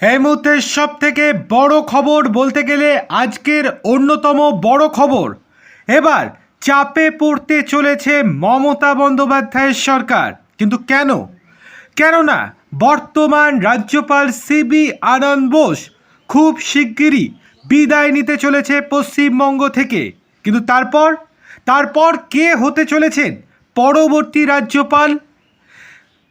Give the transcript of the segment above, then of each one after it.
এই মুহূর্তে সব থেকে বড় খবর বলতে গেলে আজকের অন্যতম বড় খবর। এবার চাপে পড়তে চলেছে মমতা বন্দ্যোপাধ্যায়ের সরকার। কিন্তু কেন? কেননা বর্তমান রাজ্যপাল সিবি আনন্দ বোস খুব শিগগিরই বিদায় নিতে চলেছে পশ্চিমবঙ্গ থেকে। কিন্তু তারপর? তারপর কে হতে চলেছেন পরবর্তী রাজ্যপাল?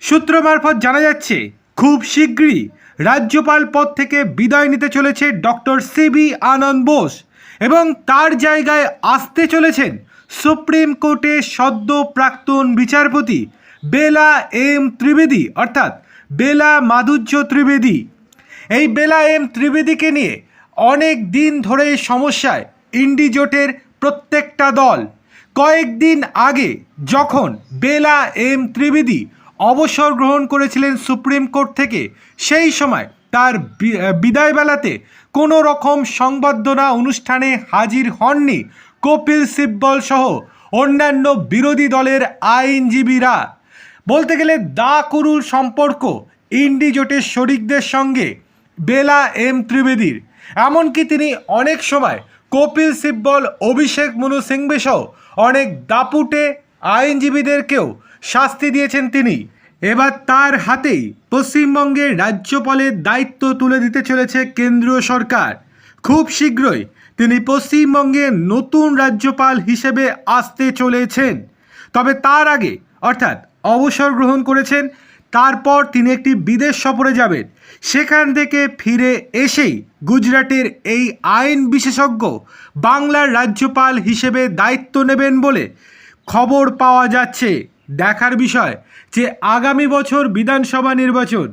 সূত্র মারফত জানা যাচ্ছে খুব শীঘ্রই রাজ্যপাল পদ থেকে বিদায় নিতে চলেছে ডক্টর সিবি আনন্দ বোস এবং তার জায়গায় আসতে চলেছেন সুপ্রিম কোর্টে সদ্য প্রাক্তন বিচারপতি বেলা এম ত্রিবেদী, অর্থাৎ বেলা মাধুর্য ত্রিবেদী। এই বেলা এম ত্রিবেদীকে নিয়ে অনেক দিন ধরে সমস্যায় ইন্ডি জোটের প্রত্যেকটা দল। কয়েকদিন আগে যখন বেলা এম ত্রিবেদী অবসর গ্রহণ করেছিলেন সুপ্রিম কোর্ট থেকে। সেই সময় তার বি- বিদায় বেলাতে কোনো রকম সংবর্ধনা অনুষ্ঠানে হাজির হননি কপিল সিব্বল সহ অন্যান্য বিরোধী দলের আইনজীবীরা। বলতে গেলে দা কুরুল সম্পর্ক ইন্ডি জোটের শরিকদের সঙ্গে বেলা এম ত্রিবেদীর। এমনকি তিনি অনেক সময় কপিল সিব্বল, অভিষেক মনু সিংবে সহ অনেক দাপুটে আইনজীবীদেরকেও শাস্তি দিয়েছেন তিনি। এবার তার হাতেই পশ্চিমবঙ্গের রাজ্যপালের দায়িত্ব তুলে দিতে চলেছে কেন্দ্রীয় সরকার। খুব শীঘ্রই তিনি পশ্চিমবঙ্গের নতুন রাজ্যপাল হিসেবে আসতে চলেছেন। তবে তার আগে, অর্থাৎ অবসর গ্রহণ করেছেন, তারপর তিনি একটি বিদেশ সফরে যাবেন। সেখান থেকে ফিরে এসেই গুজরাটের এই আইন বিশেষজ্ঞ বাংলার রাজ্যপাল হিসেবে দায়িত্ব নেবেন বলে খবর পাওয়া যাচ্ছে, দেখার বিষয় যে আগামী বছর বিধানসভা নির্বাচন।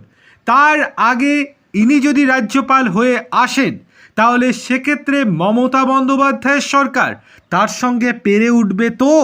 তার আগে ইনি যদি রাজ্যপাল হয়ে আসেন, তাহলে সেক্ষেত্রে মমতা বন্দ্যোপাধ্যায়ের সরকার তার সঙ্গে পেরে উঠবে তো?